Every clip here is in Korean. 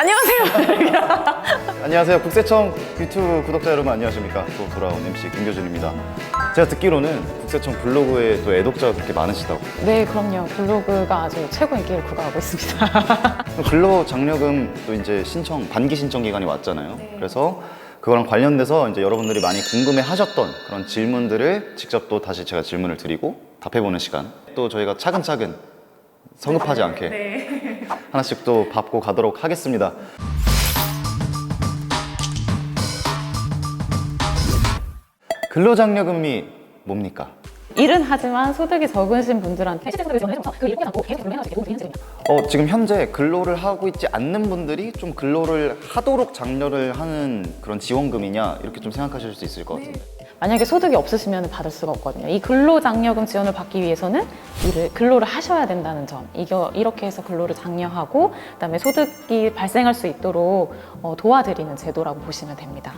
안녕하세요. 안녕하세요. 국세청 유튜브 구독자 여러분 안녕하십니까? 또 돌아온 MC 김교준입니다. 제가 듣기로는 국세청 블로그에 또 애독자가 그렇게 많으시다고. 네, 그럼요. 블로그가 아주 최고 인기를 구가하고 있습니다. 근로장려금 또 이제 신청 반기 신청 기간이 왔잖아요. 그래서 그거랑 관련돼서 이제 여러분들이 많이 궁금해 하셨던 그런 질문들을 직접 또 다시 제가 질문을 드리고 답해보는 시간. 또 저희가 차근차근 성급하지 않게 하나씩 또 밟고 가도록 하겠습니다. 근로장려금이 뭡니까? 일은 하지만 소득이 적으신 분들한테 실제 소득을 지원해서 그. 어, 지금 현재 근로를 하고 있지 않는 분들이 좀 근로를 하도록 장려를 하는 그런 지원금이냐 이렇게 좀 생각하실 수 있을 것 같은데 만약에 소득이 없으시면 받을 수가 없거든요. 이 근로장려금 지원을 받기 위해서는 일을 근로를 하셔야 된다는 점. 이거 이렇게 해서 근로를 장려하고 그다음에 소득이 발생할 수 있도록 어, 도와드리는 제도라고 보시면 됩니다.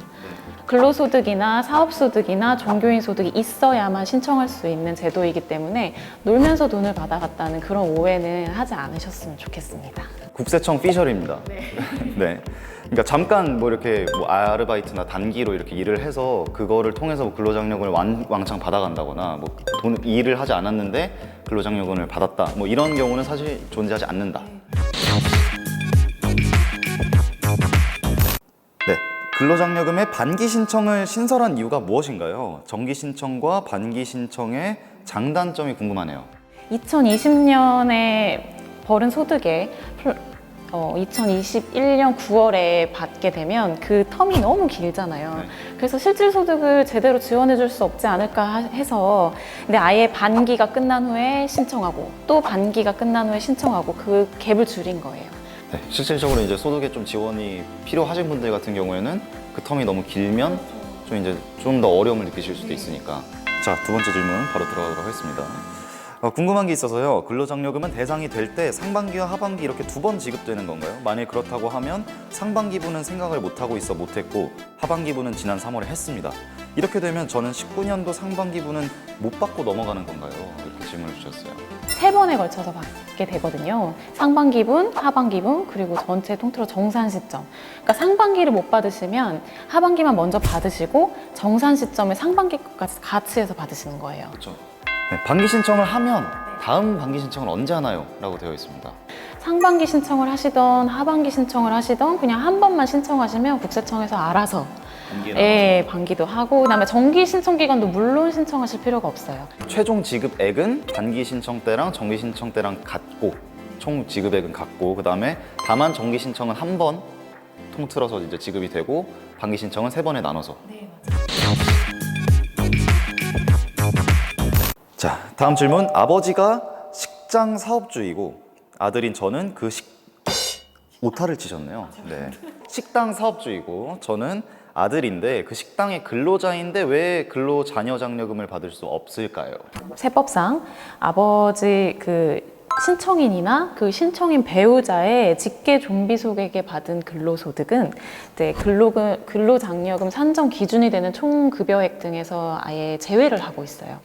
근로소득이나 사업소득이나 종교인 소득이 있어야만 신청할 수 있는 제도이기 때문에 놀면서 돈을 받아갔다는 그런 오해는 하지 않으셨으면 좋겠습니다. 국세청 피셜입니다. 네. 그러니까 잠깐 뭐 이렇게 뭐 아르바이트나 단기로 이렇게 일을 해서 그거를 통해서 뭐 근로장려금을 완, 왕창 받아간다거나 뭐 돈 일을 하지 않았는데 근로장려금을 받았다 뭐 이런 경우는 사실 존재하지 않는다. 근로장려금의 반기 신청을 신설한 이유가 무엇인가요? 정기 신청과 반기 신청의 장단점이 궁금하네요. 2020년에 벌은 소득에 플- 어, 2021년 9월에 받게 되면 그 텀이 너무 길잖아요. 네. 그래서 실질 소득을 제대로 지원해 줄 수 없지 않을까 하- 해서 근데 아예 반기가 끝난 후에 신청하고 또 반기가 끝난 후에 신청하고 그 갭을 줄인 거예요. 네, 실질적으로 이제 소득에 좀 지원이 필요하신 분들 같은 경우에는 그 텀이 너무 길면 좀 이제 좀 더 어려움을 느끼실 수도 있으니까. 자, 두 번째 질문 바로 들어가도록 하겠습니다. 어, 궁금한 게 있어서요. 근로장려금은 대상이 될 때 상반기와 하반기 이렇게 두 번 지급되는 건가요? 만약 그렇다고 하면 상반기분은 생각을 못 하고 있어 못했고 하반기분은 지난 3월에 했습니다. 이렇게 되면 저는 19년도 상반기분은 못 받고 넘어가는 건가요? 이렇게 질문을 주셨어요. 세 번에 걸쳐서 받게 되거든요. 상반기분, 하반기분, 그리고 전체 통틀어 정산 시점. 그러니까 상반기를 못 받으시면 하반기만 먼저 받으시고 정산 시점에 상반기까지 같이 해서 받으시는 거예요. 그렇죠. 네, 반기 신청을 하면 다음 반기 신청을 언제 하나요? 라고 되어 있습니다. 상반기 신청을 하시던 하반기 신청을 하시던 그냥 한 번만 신청하시면 국세청에서 알아서 예, 반기도 하고 그다음에 정기 신청 기간도 물론 신청하실 필요가 없어요. 최종 지급액은 반기 신청 때랑 정기 신청 때랑 같고 총 지급액은 같고 그 다음에 다만 정기 신청은 한 번 통틀어서 이제 지급이 되고 반기 신청은 세 번에 나눠서. 자 다음 질문 아버지가 식장 사업주이고 아들인 저는 그 식 오타를 치셨네요. 네. 식당 사업주이고 저는 아들인데 그 식당의 근로자인데 왜 근로 자녀 장려금을 받을 수 없을까요? 세법상 아버지 그 신청인이나 그 신청인 배우자의 직계 좀비 속에게 받은 근로소득은 이제 근로금, 근로장려금 산정 기준이 되는 총급여액 등에서 아예 제외를 하고 있어요.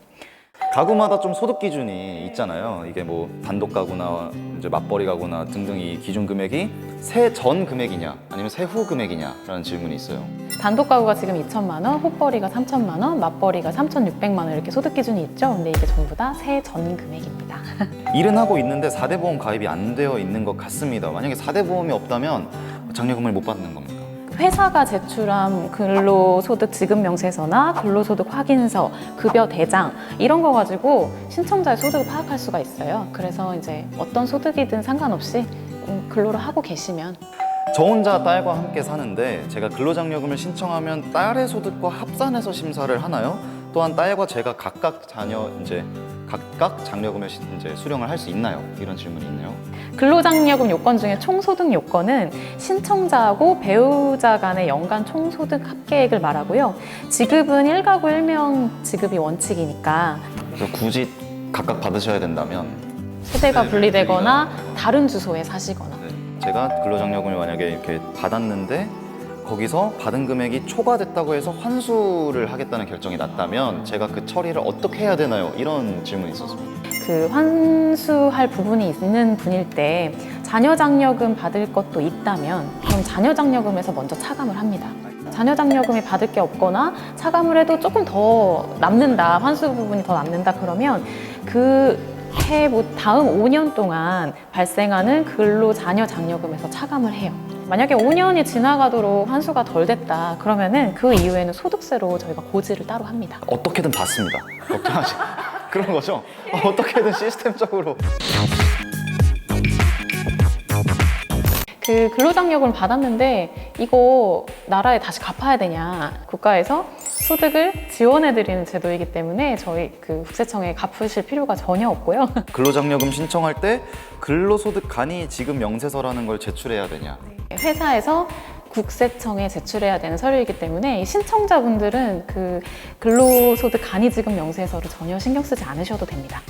가구마다 좀 소득 기준이 있잖아요. 이게 뭐 단독 가구나 이제 맞벌이 가구나 등등 이 기준 금액이 세 전 금액이냐 아니면 세 후 금액이냐라는 질문이 있어요. 단독 가구가 지금 2천만 원, 호벌이가 3천만 원, 맞벌이가 3,600만 원 이렇게 소득 기준이 있죠. 근데 이게 전부 다 세 전 금액입니다. 일은 하고 있는데 4대 보험 가입이 안 되어 있는 것 같습니다. 만약에 4대 보험이 없다면 장려금을 못 받는 겁니까? 회사가 제출한 근로소득 지급 명세서나 근로소득 확인서, 급여 대장 이런 거 가지고 신청자의 소득을 파악할 수가 있어요. 그래서 이제 어떤 소득이든 상관없이 음, 근로를 하고 계시면 저 혼자 딸과 함께 사는데 제가 근로장려금을 신청하면 딸의 소득과 합산해서 심사를 하나요? 또한 딸과 제가 각각 자녀 이제 각각 장려금을 시- 이제 수령을 할 수 있나요? 이런 질문이 있네요. 근로장려금 요건 중에 총소득 요건은 신청자하고 배우자 간의 연간 총소득 합계액을 말하고요. 지급은 1가구 1명 지급이 원칙이니까 그래서 굳이 각각 받으셔야 된다면 세대가 네, 분리되거나 다른 주소에 사시거나 네, 제가 근로장려금을 만약에 이렇게 받았는데 거기서 받은 금액이 초과됐다고 해서 환수를 하겠다는 결정이 났다면 제가 그 처리를 어떻게 해야 되나요? 이런 질문이 있었습니다. 그 환수할 부분이 있는 분일 때 자녀 장려금 받을 것도 있다면 그럼 자녀 장려금에서 먼저 차감을 합니다. 자녀 장려금이 받을 게 없거나 차감을 해도 조금 더 남는다, 환수 부분이 더 남는다 그러면 그 해뭐 다음 5년 동안 발생하는 근로 자녀 장려금에서 차감을 해요. 만약에 5년이 지나가도록 환수가 덜 됐다 그러면은 그 이후에는 소득세로 저희가 고지를 따로 합니다. 어떻게든 받습니다. 걱정하지. 그런 거죠? 어떻게든 시스템적으로. 그 근로장려금을 받았는데 이거 나라에 다시 갚아야 되냐 국가에서 소득을 지원해드리는 제도이기 때문에 저희 그 국세청에 갚으실 필요가 전혀 없고요. 근로장려금 신청할 때 근로소득 간이 지급 명세서라는 걸 제출해야 되냐? 회사에서 국세청에 제출해야 되는 서류이기 때문에 이 신청자분들은 그 근로소득 간이지급 명세서를 전혀 신경 쓰지 않으셔도 됩니다.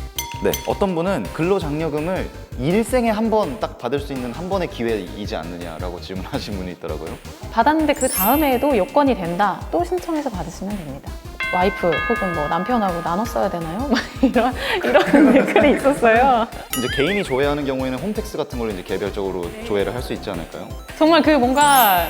네, 어떤 분은 근로장려금을 일생에 한 번 딱 받을 수 있는 한 번의 기회이지 않느냐라고 질문하신 분이 있더라고요. 받았는데 그 다음에도 요건이 된다 또 신청해서 받으시면 됩니다. 와이프 혹은 뭐 남편하고 나눠 써야 되나요? 막 이런 이런 댓글이 있었어요. 이제 개인이 조회하는 경우에는 홈택스 같은 걸로 이제 개별적으로 조회를 할 수 있지 않을까요? 정말 그 뭔가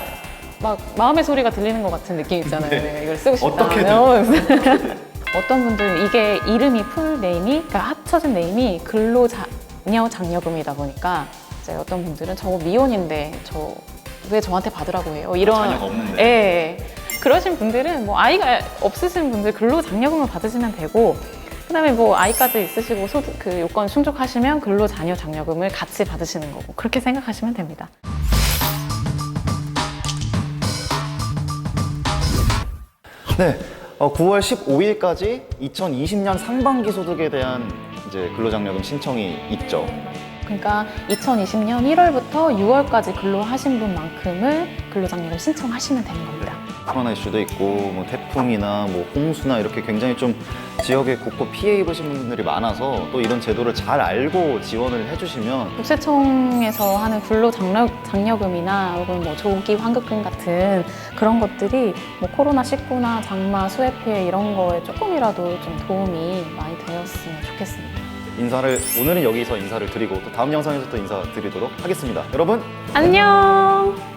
막 마음의 소리가 들리는 것 같은 느낌 있잖아요. 내가 이걸 쓰고 싶다. 네. 어떻게든. 어. 어떤 분들은 이게 이름이 풀 네임이 그러니까 합쳐진 네임이 근로자녀 장려금이다 보니까 이제 어떤 분들은 저거 미혼인데 저 왜 저한테 받으라고 해요? 이런 아, 자녀가 없는데. 예, 예. 그러신 분들은 뭐 아이가 없으신 분들 근로장려금을 받으시면 되고 그다음에 뭐 아이까지 있으시고 소득 그 요건 충족하시면 근로자녀 장려금을 같이 받으시는 거고 그렇게 생각하시면 됩니다. 네, 어, 9월 15일까지 2020년 상반기 소득에 대한 이제 근로장려금 신청이 있죠. 그러니까 2020년 1월부터 6월까지 근로하신 분만큼을 근로장려금 신청하시면 되는 겁니다. 코로나 이슈도 있고 뭐 태풍이나 뭐 홍수나 이렇게 굉장히 좀 지역에 곳곳 피해 입으신 분들이 많아서 또 이런 제도를 잘 알고 지원을 해주시면 국세청에서 하는 근로 장려 금이나 혹은 뭐 조기 환급금 같은 그런 것들이 뭐 코로나 19나 장마 수해 피해 이런 거에 조금이라도 좀 도움이 많이 되었으면 좋겠습니다. 인사를 오늘은 여기서 인사를 드리고 또 다음 영상에서 또 인사드리도록 하겠습니다. 여러분 안녕.